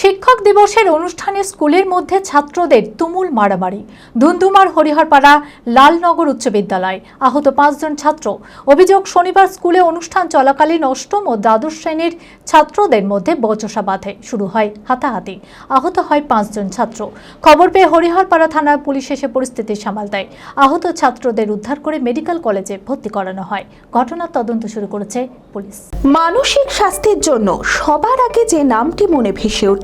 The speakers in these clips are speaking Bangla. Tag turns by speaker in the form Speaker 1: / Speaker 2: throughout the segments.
Speaker 1: শিক্ষক দিবসের অনুষ্ঠানে স্কুলের মধ্যে ছাত্রদের তুমুল মারামারি। ধুন্ধুমার হরিহরপাড়া লালনগর উচ্চ বিদ্যালয়। আহত পাঁচজন ছাত্র। অভিযোগ, শনিবার স্কুলে অনুষ্ঠান চলাকালীন অষ্টম ও দ্বাদশ শ্রেণির ছাত্রদের মধ্যে বচসা বাঁধে। শুরু হয় হাতাহাতি। আহত হয় পাঁচজন ছাত্র। খবর পেয়ে হরিহরপাড়া থানার পুলিশ এসে পরিস্থিতি সামাল দেয়। আহত ছাত্রদের উদ্ধার করে মেডিকেল কলেজে ভর্তি করানো হয়। ঘটনার তদন্ত শুরু করেছে পুলিশ।
Speaker 2: মানসিক স্বাস্থ্যের জন্য সবার আগে যে নামটি মনে ভেসে ওঠে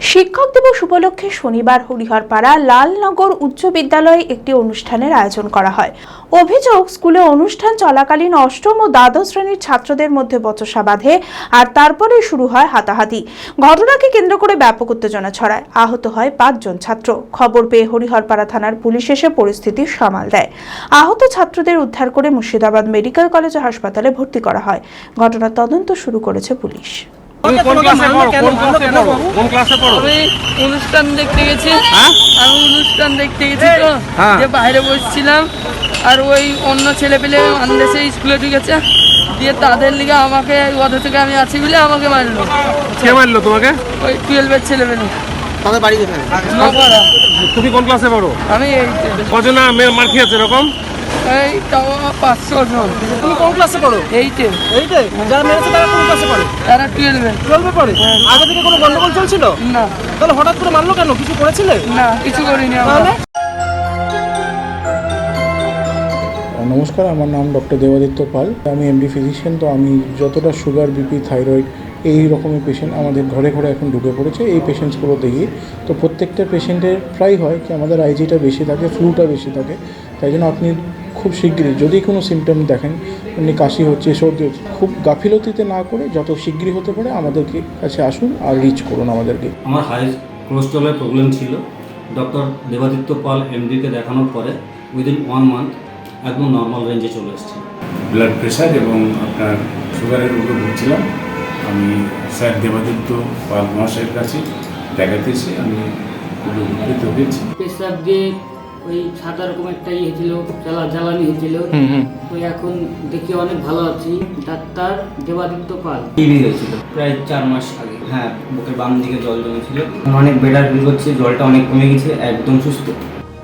Speaker 2: শিক্ষক দিবস উপলক্ষে শনিবার হরিহরপাড়া লালনগর উচ্চ বিদ্যালয়ে একটি অনুষ্ঠানের আয়োজন করা হয়। অভিযোগ, স্কুলে অনুষ্ঠান চলাকালীন অষ্টম ও দ্বাদশ শ্রেণির ছাত্রদের মধ্যে বচসা বাঁধে আর তারপরে শুরু হয় হাতাহাতি। ঘটনাকে কেন্দ্র করে ব্যাপক উত্তেজনা ছড়ায়। আহত হয় পাঁচজন ছাত্র। খবর পেয়ে হরিহরপাড়া থানার পুলিশ এসে পরিস্থিতি সামাল দেয়। আহত ছাত্রদের উদ্ধার করে মুর্শিদাবাদ মেডিকেল কলেজ হাসপাতালে ভর্তি করা হয়। ঘটনার তদন্ত শুরু করেছে পুলিশ।
Speaker 3: কোন ক্লাসে পড়ো? কোন? ক্লাসে পড়ো? কোন ক্লাসে পড়ো?
Speaker 4: আমি অনুষ্ঠান দেখতে গেছি।
Speaker 3: হ্যাঁ?
Speaker 4: আমি অনুষ্ঠান দেখতে গেছি তো।
Speaker 3: হ্যাঁ।
Speaker 4: যে বাইরে বসছিলাম আর ওই অন্য ছেলে পেলে আন্দেশে স্কুলে ঢুকেছে। দিয়ে তাদের লিগে আমাকে ওদের থেকে আমি আছি বলে আমাকে মারলো।
Speaker 3: কে মারলো তোমাকে?
Speaker 4: ওই টুয়েলভের ছেলে পেলে
Speaker 5: তাদের বাড়ি কোথায়?
Speaker 3: তুমি কোন ক্লাসে পড়ো?
Speaker 4: আমি এই
Speaker 3: কজন মেয়ের মার খেয়েছে এরকম?
Speaker 4: এই তাও পাঁচশো জন।
Speaker 5: তুমি কোন ক্লাসে পড়ো?
Speaker 4: এইটে।
Speaker 5: এইটে? যারা মেরেছে তারা কোন ক্লাসে পড়ে?
Speaker 4: তারা টুয়েলভে
Speaker 5: টুয়েলভে পড়ে? আগে থেকে কোনো গন্ডগোল চলছিল?
Speaker 4: না।
Speaker 5: তাহলে হঠাৎ করে মারলো কেন? কিছু করেছিলে?
Speaker 4: না কিছু করিনি আমরা।
Speaker 5: তাহলে?
Speaker 6: নমস্কার আমার নাম ডক্টর দেবাদিত্য পাল। আমি এমডি ফিজিশিয়ান তো আমি যতটা সুগার বিপি থাইরয়েড এই রকমের পেশেন্ট আমাদের ঘরে ঘরে এখন ঢুকে পড়েছে। এই পেশেন্টসগুলো দেখি। তো প্রত্যেকটা পেশেন্টের প্রায় হয় কি আমাদের আইজিটা বেশি থাকে ফ্লুটা বেশি থাকে। তাই জন্য আপনি খুব শীঘ্রই যদি কোনো সিমটম দেখেন এমনি কাশি হচ্ছে সর্দি হচ্ছে খুব গাফিলতিতে না করে যত শীঘ্রই হতে পারে আমাদেরকে কাছে আসুন আর রিচ করুন আমাদেরকে।
Speaker 7: আমার হাই কোলেস্ট্রলের প্রবলেম ছিল। ডক্টর দেবাদিত্য পাল এমডিকে দেখানোর পরে উইদিন ওয়ান মান্থ একদম নর্মাল রেঞ্জে চলে এসেছে।
Speaker 8: ব্লাড প্রেশার এবং আপনার সুগারের উপরে ভুগছিলাম। আমি স্যার দেবাদিত্য পাল মহাশয়ের কাছে দেখাতেছি আমি উপকৃত হয়েছি।
Speaker 9: পেশাব দিয়ে ওই সাদা রকম একটা ইয়ে ছিল জ্বালা জ্বালানি হয়েছিল। ওই এখন দেখি অনেক ভালো আছি। ডাক্তার দেবাদিত্য পাল।
Speaker 7: টিভি হয়েছিল? প্রায় চার মাস আগে। হ্যাঁ বুকের বাম দিকে জল জমেছিল। অনেক বেটার ফিল করছি জলটা অনেক কমে গেছে একদম সুস্থ।